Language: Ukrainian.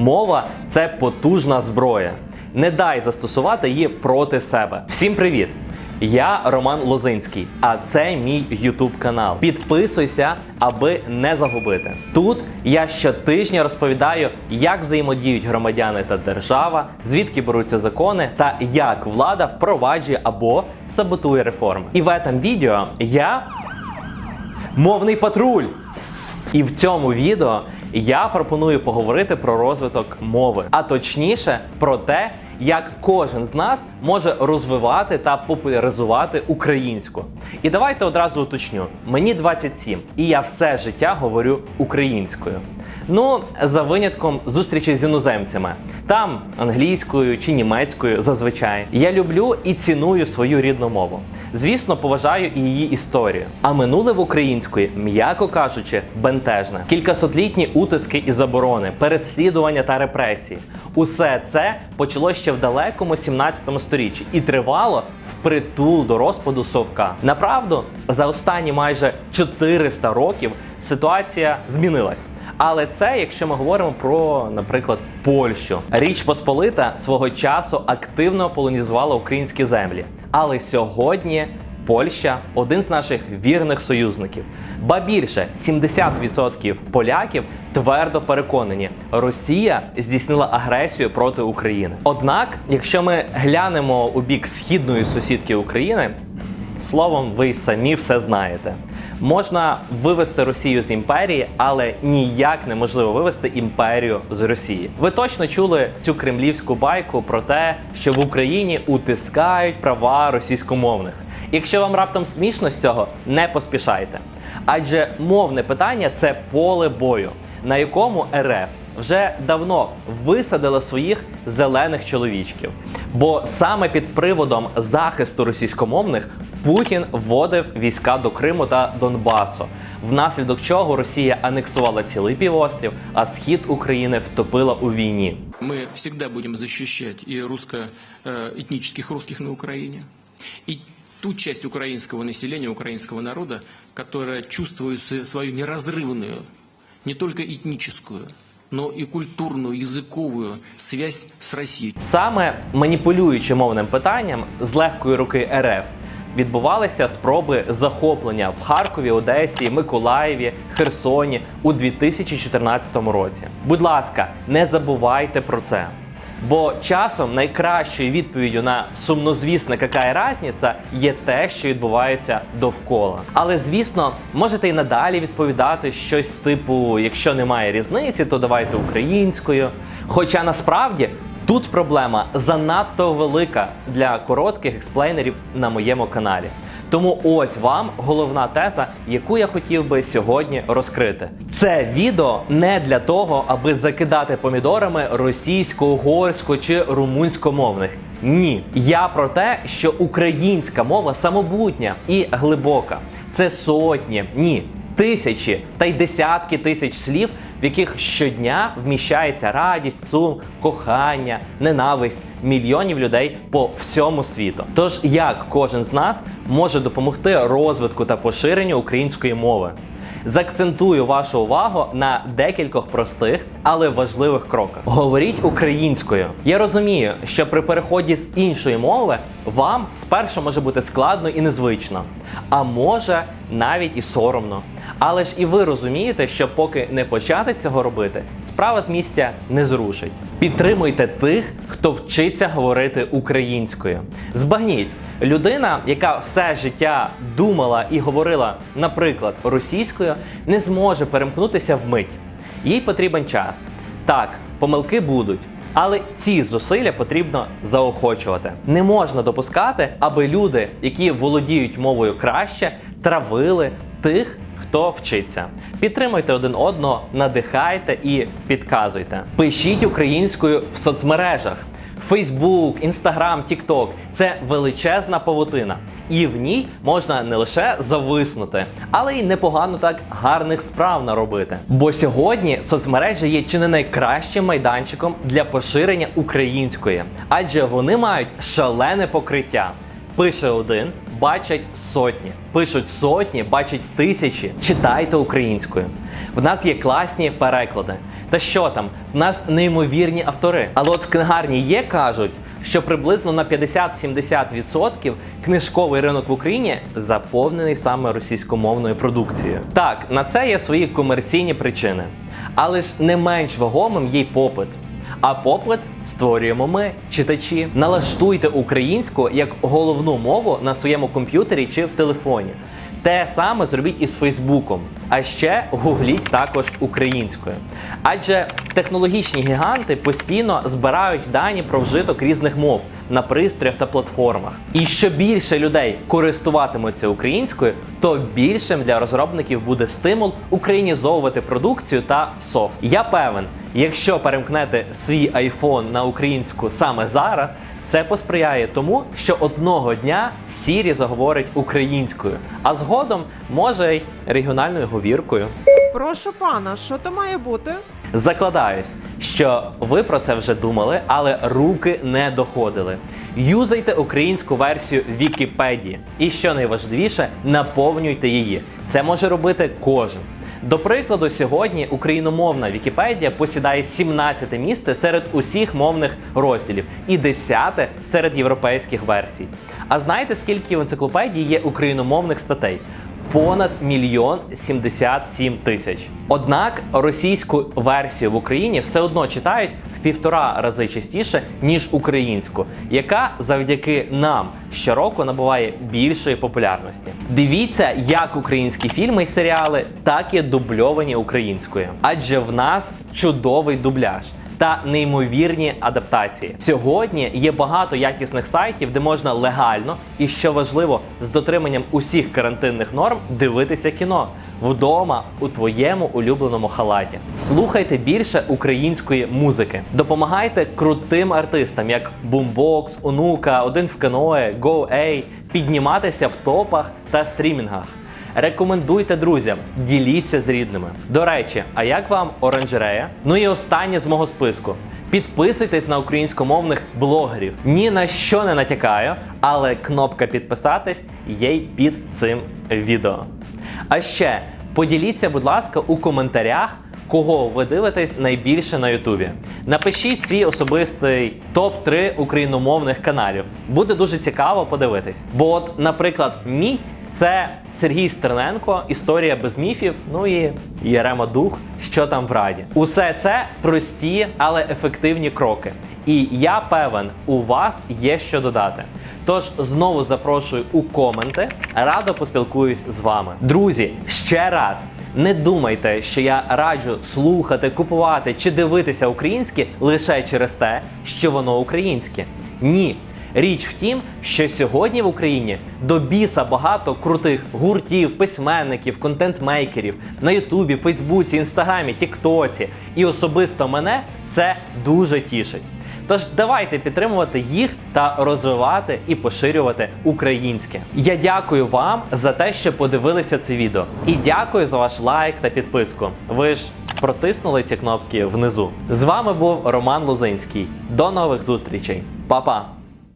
Мова це потужна зброя. Не дай застосувати її проти себе. Всім привіт! Я Роман Лозинський, а це мій YouTube канал. Підписуйся, аби не загубити. Тут я щотижня розповідаю, як взаємодіють громадяни та держава, звідки беруться закони та як влада впроваджує або саботує реформи. І в этом відео я мовний патруль. І в цьому відео я пропоную поговорити про розвиток мови, а точніше про те, як кожен з нас може розвивати та популяризувати українську. І давайте одразу уточню: мені 27, і я все життя говорю українською. Ну, за винятком зустрічі з іноземцями, там англійською чи німецькою зазвичай. Я люблю і ціную свою рідну мову. Звісно, поважаю і її історію. А минуле в української, м'яко кажучи, бентежне. Кількасотлітні утиски і заборони, переслідування та репресії. Усе це почалося ще в далекому 17 сторіччі і тривало впритул до розпаду совка. Направду, за останні майже 400 років ситуація змінилась. Але це, якщо ми говоримо про, наприклад, Польщу, Річ Посполита свого часу активно полонізувала українські землі. Але сьогодні Польща один з наших вірних союзників. Ба більше 70% поляків твердо переконані, Росія здійснила агресію проти України. Однак, якщо ми глянемо у бік східної сусідки України, словом, ви самі все знаєте. Можна вивести Росію з імперії, але ніяк неможливо вивести імперію з Росії. Ви точно чули цю кремлівську байку про те, що в Україні утискають права російськомовних. Якщо вам раптом смішно з цього, не поспішайте. Адже мовне питання це поле бою, на якому РФ вже давно висадила своїх зелених чоловічків. Бо саме під приводом захисту російськомовних Путін вводив війська до Криму та Донбасу, внаслідок чого Росія анексувала цілий півострів, а схід України втопила у війні. Мы всегда будем защищать и русско-этнических русских на Украине, и ту часть украинского населения, украинского народа, которая чувствует с- свою неразрывную, не только этническую, но и культурную, языковую связь с Россией. Саме маніпулюючи мовним питанням з легкої руки РФ відбувалися спроби захоплення в Харкові, Одесі, Миколаєві, Херсоні у 2014 році. Будь ласка, не забувайте про це. Бо часом найкращою відповіддю на сумнозвісне «какая разниця» є те, що відбувається довкола. Але звісно, можете і надалі відповідати щось типу: якщо немає різниці, то давайте українською. Хоча насправді тут проблема занадто велика для коротких експлейнерів на моєму каналі. Тому ось вам головна теза, яку я хотів би сьогодні розкрити. Це відео не для того, аби закидати помідорами російсько, угорсько чи румунськомовних. Ні, я про те, що українська мова самобутня і глибока. Це сотні, ні, тисячі та й десятки тисяч слів, в яких щодня вміщається радість, сум, кохання, ненависть мільйонів людей по всьому світу. Тож як кожен з нас може допомогти розвитку та поширенню української мови? Закцентую вашу увагу на декількох простих, але важливих кроках. Говоріть українською. Я розумію, що при переході з іншої мови вам спершу може бути складно і незвично, а може навіть і соромно. Але ж і ви розумієте, що поки не почати цього робити, справа з місця не зрушить. Підтримуйте тих, хто вчиться говорити українською. Збагніть, людина, яка все життя думала і говорила, наприклад, російською, не зможе перемкнутися вмить. Їй потрібен час. Так, помилки будуть. Але ці зусилля потрібно заохочувати. Не можна допускати, аби люди, які володіють мовою краще, травили тих, хто вчиться. Підтримуйте один одного, надихайте і підказуйте. Пишіть українською в соцмережах. Фейсбук, Інстаграм, Тікток це величезна павутина, і в ній можна не лише зависнути, але й непогано так гарних справ наробити. Бо сьогодні соцмережі є чи не найкращим майданчиком для поширення української, адже вони мають шалене покриття. Пише один, бачать сотні, пишуть сотні, бачать тисячі. Читайте українською. В нас є класні переклади. Та що там? В нас неймовірні автори. Але от в книгарні є кажуть, що приблизно на 50-70% книжковий ринок в Україні заповнений саме російськомовною продукцією. Так, на це є свої комерційні причини, але ж не менш вагомим є й попит. А попит створюємо ми, читачі. Налаштуйте українську як головну мову на своєму комп'ютері чи в телефоні. Те саме зробіть із Фейсбуком, а ще гугліть також українською. Адже технологічні гіганти постійно збирають дані про вжиток різних мов на пристроях та платформах. І що більше людей користуватимуться українською, то більшим для розробників буде стимул українізовувати продукцію та софт. Я певен, якщо перемкнете свій iPhone на українську саме зараз, це посприяє тому, що одного дня Сірі заговорить українською, а згодом може й регіональною говіркою. Прошу пана, що то має бути? Закладаюсь, що ви про це вже думали, але руки не доходили. Юзайте українську версію Вікіпедії. І що найважливіше, наповнюйте її. Це може робити кожен. До прикладу, сьогодні україномовна Вікіпедія посідає 17 місце серед усіх мовних розділів і 10 серед європейських версій. А знаєте, скільки в енциклопедії є україномовних статей? Понад мільйон 77 тисяч. Однак російську версію в Україні все одно читають в півтора рази частіше ніж українську, яка завдяки нам щороку набуває більшої популярності. Дивіться, як українські фільми і серіали, так і дубльовані українською, адже в нас чудовий дубляж та неймовірні адаптації. Сьогодні є багато якісних сайтів, де можна легально і що важливо, з дотриманням усіх карантинних норм дивитися кіно вдома у твоєму улюбленому халаті. Слухайте більше української музики. Допомагайте крутим артистам, як Boombox, Онука, Один в каное, Go.A, підніматися в топах та стрімінгах. Рекомендуйте друзям, діліться з рідними. До речі, а як вам оранжерея? Ну і останнє з мого списку. Підписуйтесь на українськомовних блогерів. Ні на що не натякаю, але кнопка підписатись є й під цим відео. А ще поділіться, будь ласка, у коментарях. Кого ви дивитесь найбільше на Ютубі? Напишіть свій особистий топ-3 україномовних каналів. Буде дуже цікаво подивитись. Бо, от, наприклад, мій це Сергій Стерненко, історія без міфів. Ну і Єрема Дух, що там в раді. Усе це прості, але ефективні кроки. І я певен, у вас є що додати. Тож знову запрошую у коменти. Радо поспілкуюсь з вами. Друзі, ще раз не думайте, що я раджу слухати, купувати чи дивитися українське лише через те, що воно українське. Ні. Річ в тім, що сьогодні в Україні до біса багато крутих гуртів, письменників, контент-мейкерів на Ютубі, Фейсбуці, Інстаграмі, Тіктоці. І особисто мене це дуже тішить. Тож давайте підтримувати їх та розвивати і поширювати українське. Я дякую вам за те, що подивилися це відео. І дякую за ваш лайк та підписку. Ви ж протиснули ці кнопки внизу. З вами був Роман Лозинський. До нових зустрічей. Па-па!